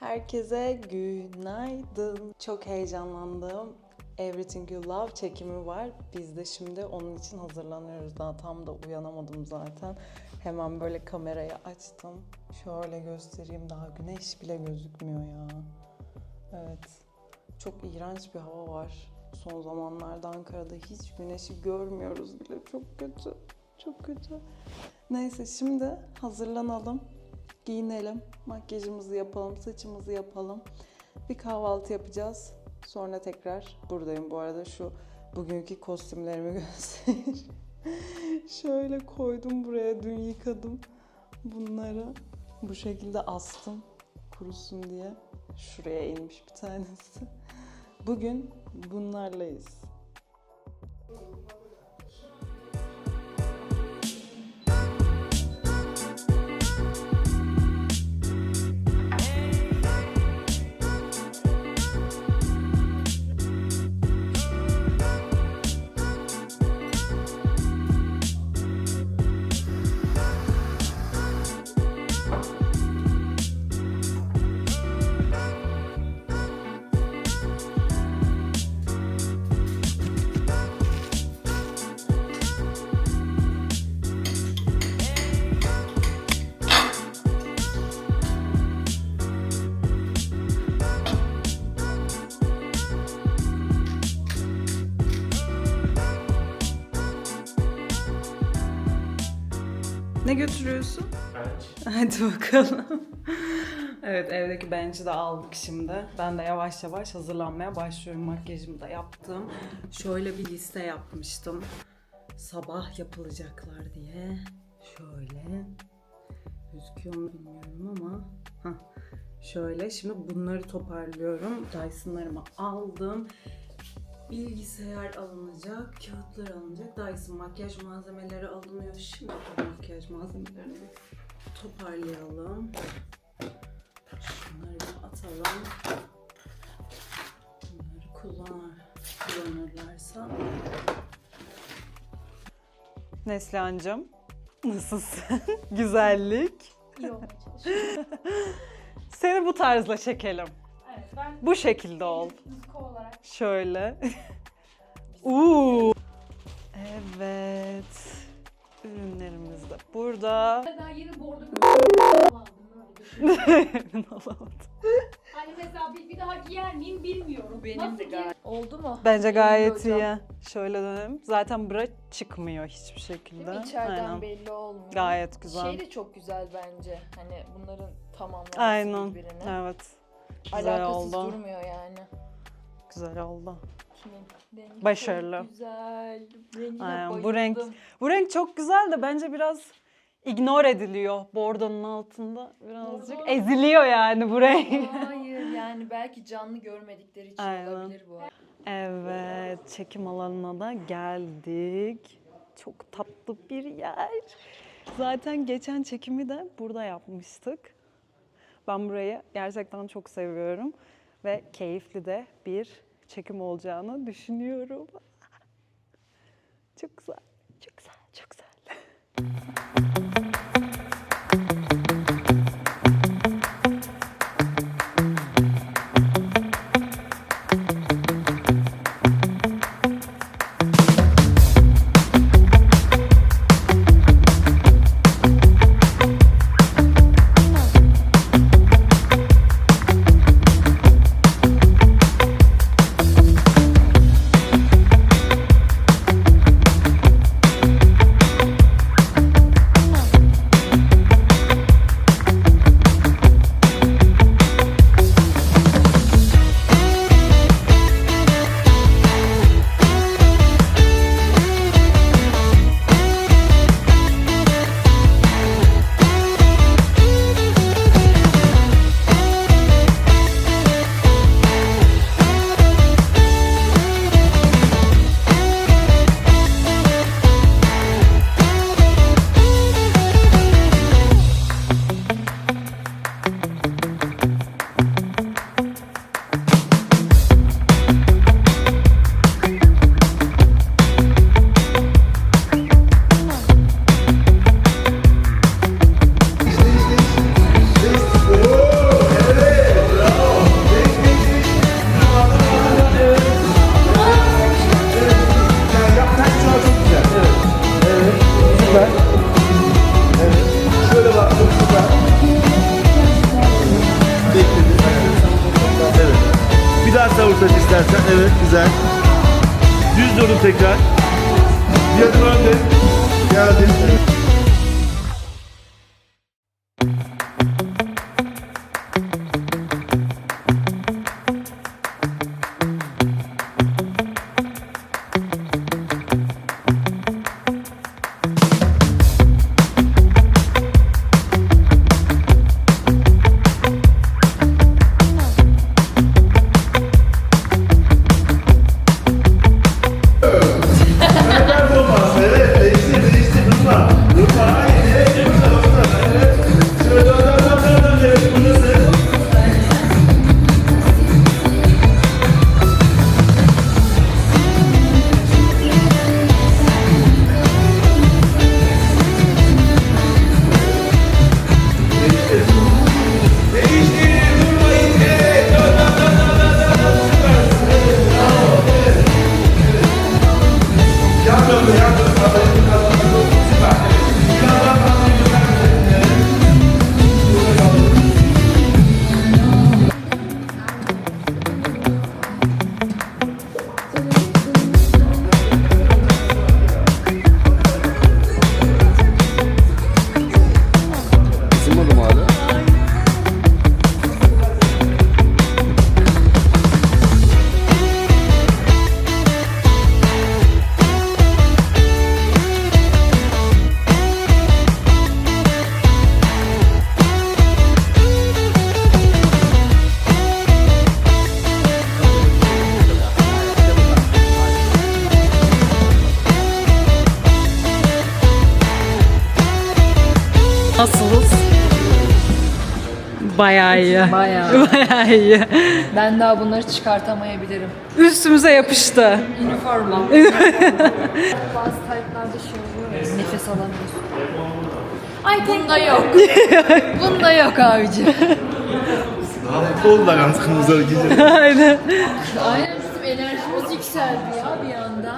Herkese günaydın. Çok heyecanlandım. Everything You Love çekimi var. Biz de şimdi onun için hazırlanıyoruz. Daha tam da uyanamadım zaten. Hemen böyle kamerayı açtım. Şöyle göstereyim. Daha güneş bile gözükmüyor ya. Evet. Çok iğrenç bir hava var. Son zamanlarda Ankara'da hiç güneşi görmüyoruz bile. Çok kötü. Çok kötü. Neyse şimdi hazırlanalım. Giyinelim. Makyajımızı yapalım. Saçımızı yapalım. Bir kahvaltı yapacağız. Sonra tekrar buradayım. Bu arada şu bugünkü kostümlerimi göstereyim. Şöyle koydum buraya. Dün yıkadım bunları. Bu şekilde astım. Kurusun diye. Şuraya inmiş bir tanesi. Bugün bunlarlayız. Ne götürüyorsun? Hadi bakalım. evet evdeki bench'i de aldık şimdi. Ben de yavaş yavaş hazırlanmaya başlıyorum. Makyajımı da yaptım. Şöyle bir liste yapmıştım. Sabah yapılacaklar diye. Şöyle. Gözüküyor mu bilmiyorum ama. Hah. Şöyle şimdi bunları toparlıyorum. Dyson'larımı aldım. Bilgisayar alınacak, kağıtlar alınacak, Dyson makyaj malzemeleri alınıyor. Şimdi makyaj malzemelerini toparlayalım. Şunları bir atalım. Bunları kullanır, kullanırlarsa. Neslihan'cığım, nasılsın? Güzellik. Çalışıyorum. Seni bu tarzla çekelim. Evet ben Bu şekilde ol. müzik olarak Şöyle. Uuu. Evet. Ürünlerimiz de burada. daha yeni bordo düşün. Hani mesela bir, bir daha giyer miyim bilmiyorum. Benim Nasıl de giy- gayet. Oldu mu? Bence gayet hocam. iyi. Şöyle dönelim. Zaten bura çıkmıyor hiçbir Değil şekilde. mi? İçeriden Aynen. belli olmuyor. Gayet güzel. Şey de çok güzel bence. Hani bunların tamamlaması Aynen. birbirine. Evet. Güzel Alakasız oldu. durmuyor yani. Güzel oldu. Rengi Başarılı. Çok güzel. Rengine Aynen, bu renk- bayıldım. Bu renk çok güzel de bence biraz ignore ediliyor bordonun altında. Birazcık Bordo- eziliyor yani bu renk. Hayır yani belki canlı görmedikleri için Aynen. olabilir bu. Evet, çekim alanına da geldik. Çok tatlı bir yer. Zaten geçen çekimi de burada yapmıştık. Ben burayı gerçekten çok seviyorum ve keyifli de bir çekim olacağını düşünüyorum. Çok güzel, çok güzel, çok güzel. Güzel. Düz durun tekrar. Bir adım önde. Geldin. Nasılız? Bayağı iyi. Bayağı. Bayağı iyi. Ben daha bunları çıkartamayabilirim. Üstümüze yapıştı. Üniforma. Bazı taytlarda şey oluyor ya, nefes alamıyorsun. Ay bunda yok. bunda yok abici. Oldular yalnız kırmızıları giyeceğim. Aynen. Aynen bizim enerjimiz yükseldi ya bir anda.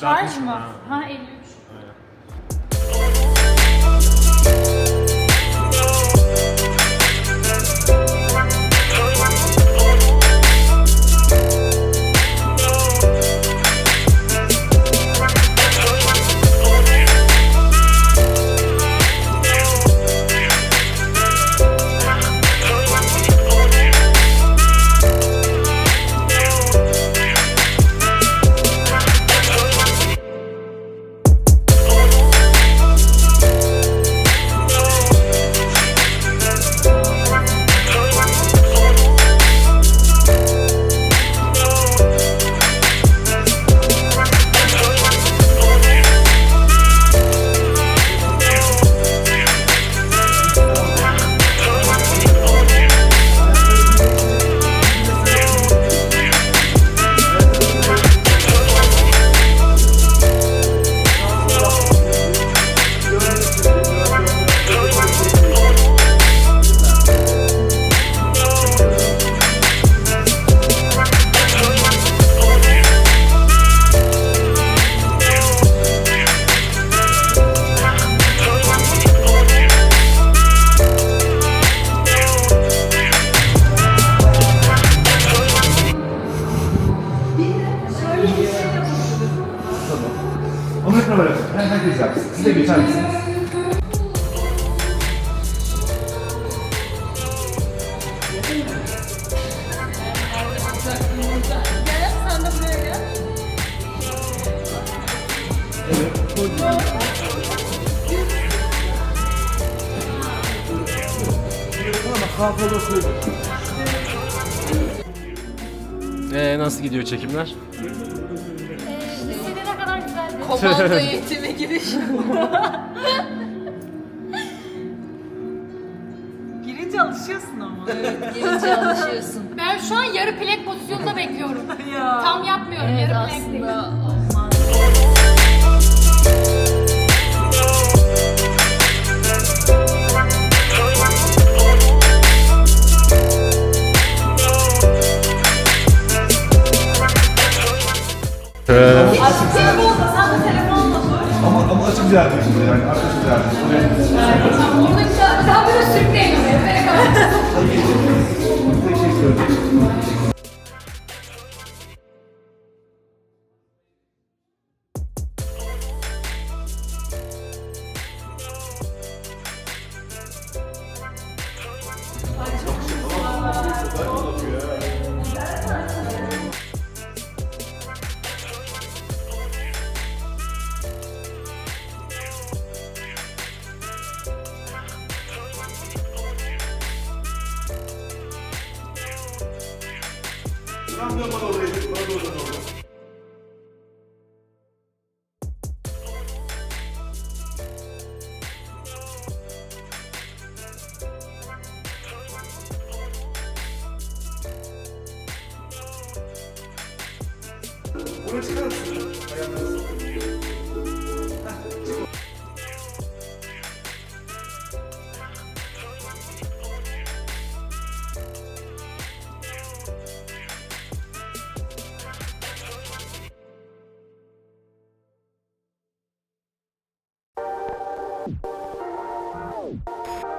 Şarj mı? Ha 53. de geçer misiniz? Ee, nasıl gidiyor çekimler? Ne kadar güzeldi. Komando eğitimi gibi şey. Girince alışıyorsun ama. Gelince alışıyorsun. Ben şu an yarı plek pozisyonunda bekliyorum. Tam yapmıyorum Evet yarı plek değil. aslında Ama, ama açık güzel şey. Yani bir şey. Burada daha böyle kalın. Teşekkür ederim. 오늘 시간 있으면 다이아몬드 you